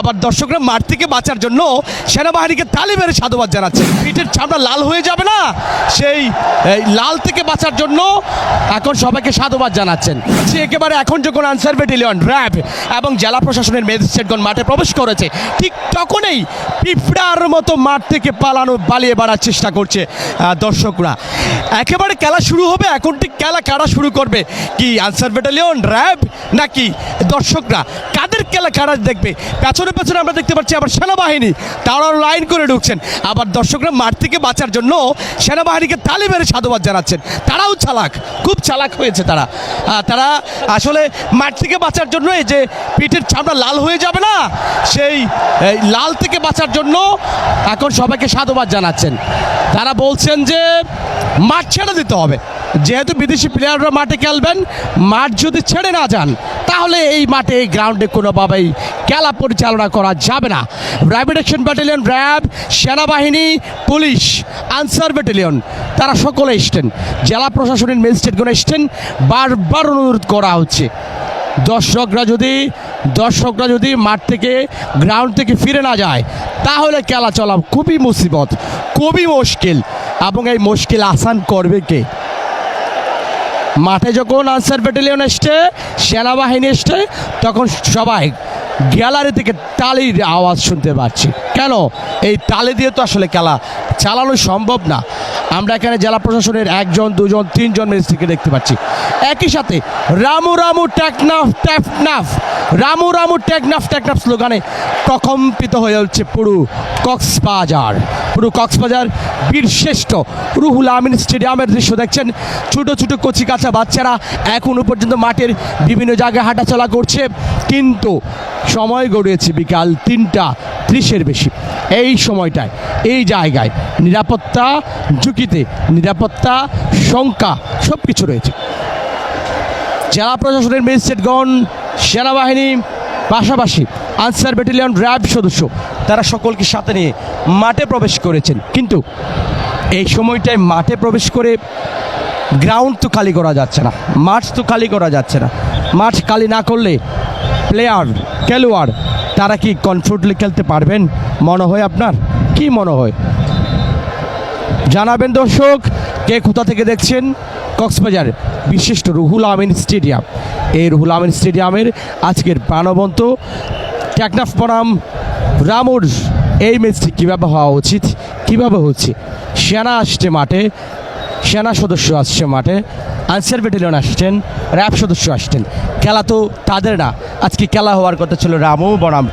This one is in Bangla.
আবার দর্শকরা মাঠ থেকে বাঁচার জন্য সেনাবাহিনীকে তালে মেরে সাধুবাদ জানাচ্ছে। পিঠের চামড়া লাল হয়ে যাবে না? সেই লাল থেকে বাঁচার জন্য এখন সবাইকে সাধুবাদ জানাচ্ছেন। সে একেবারে এখন যখন আনসার ব্যাটালিয়ন, র্যাব এবং জেলা প্রশাসনের ম্যাজিস্ট্রেটগণ মাঠে প্রবেশ করেছে, ঠিক তখনই পিঁপড়ার মতো মাঠ থেকে পালানো, পালিয়ে বাড়ার চেষ্টা করছে দর্শকরা। একেবারে খেলা শুরু হবে, এখন ঠিক খেলা কারা শুরু করবে? কি আনসার ব্যাটালিয়ন, র্যাব নাকি দর্শকরা? কারা দেখবে। পেছনে পেছনে আমরা দেখতে পাচ্ছি আবার সেনাবাহিনী। তারাও লাইন করে ঢুকছেন। আবার দর্শকরা মাঠ থেকে বাঁচার জন্য সেনাবাহিনীকে তালি মেরে সাধুবাদ জানাচ্ছেন। তারাও চালাক। খুব চালাক হয়েছে তারা। তারা আসলে মাঠ থেকে বাঁচার জন্য এই যে পিঠের চামড়া লাল হয়ে যাবে না, সেই লাল থেকে বাঁচার জন্য এখন সবাইকে সাধুবাদ জানাচ্ছেন। তারা বলছেন যে মাঠ ছেড়ে দিতে হবে। যেহেতু বিদেশি প্লেয়াররা মাঠে খেলবেন, মাঠ যদি ছেড়ে না যান, তাহলে এই মাঠে, এই গ্রাউন্ডে কোনোভাবেই খেলা পরিচালনা করা যাবে না। র্যাপিড অ্যাকশন ব্যাটালিয়ন র্যাব সেনাবাহিনী পুলিশ আনসার ব্যাটালিয়ন তারা সকলে এসছেন। জেলা প্রশাসনের ম্যাজিস্ট্রেটগণ এসছেন। বারবার অনুরোধ করা হচ্ছে। দর্শকরা যদি দর্শকরা যদি মাঠ থেকে গ্রাউন্ড থেকে ফিরে না যায়, তাহলে খেলা চলা খুবই মুসিবত, খুবই মুশকিল। এবং এই মুশকিল আসান করবে কে? মাঠে যখন আনসার ব্যাটালিয়ন এসছে, সেনাবাহিনী এসছে, তখন সবাই গ্যালারি থেকে তালির আওয়াজ শুনতে পাচ্ছি। কেন? এই তালি দিয়ে তো আসলে খেলা চালানো সম্ভব না। আমরা এখানে জেলা প্রশাসনের একজন, দুজন, তিনজন ম্যাজিস্ট্রেটকে দেখতে পাচ্ছি। একই সাথে, রামু রামু টেকনাফ ট্যাপনাফ রামু রামু টেকনাফ টেকনাফ স্লোগানে প্রকম্পিত হয়ে উঠছে পুরো কক্সবাজার। পুরো কক্সবাজার বীরশ্রেষ্ঠ রুহুল আমিন স্টেডিয়ামের দৃশ্য দেখছেন। ছোট ছোট কচি বাচ্চারা এখনও পর্যন্ত মাঠের বিভিন্ন জায়গায় হাঁটাচলা করছে। কিন্তু সময় গড়িয়েছে বিকাল তিনটা ত্রিশের বেশি। এই সময়টায়, এই জায়গায় নিরাপত্তা ঝুঁকিতে নিরাপত্তা, শঙ্কা সব কিছু রয়েছে। জেলা প্রশাসনের ম্যাজিস্ট্রেটগণ সেনাবাহিনী, পাশাপাশি আনসার ব্যাটালিয়ন র্যাব সদস্য, তারা সকলকে সাথে নিয়ে মাঠে প্রবেশ করেছেন। কিন্তু এই সময়টায় মাঠে প্রবেশ করে গ্রাউন্ড তো খালি করা যাচ্ছে না, মাঠ তো খালি করা যাচ্ছে না। মাঠ খালি না করলে প্লেয়ার খেলোয়াড়, তারা কি কনফিডেন্টলি খেলতে পারবেন? মনে হয় আপনার? কি মনে হয়? জানাবেন দর্শক, কে কোথা থেকে দেখছেন? কক্সবাজার বিশিষ্ট রুহুল আমিন স্টেডিয়াম। এই রুহুল আমিন স্টেডিয়ামের আজকের প্রাণবন্ত টেকনাফ বনাম রামুর। এই ম্যাচটি কীভাবে হওয়া উচিত, কীভাবে হচ্ছে? সেনা আসছে মাঠে, সেনা সদস্য আসছে মাঠে, আনসার ব্যাটালিয়ন আসছেন, র্যাব সদস্য আসছেন। খেলা তো তাদের না, আজকে খেলা হওয়ার কথা ছিল রামু বনাম।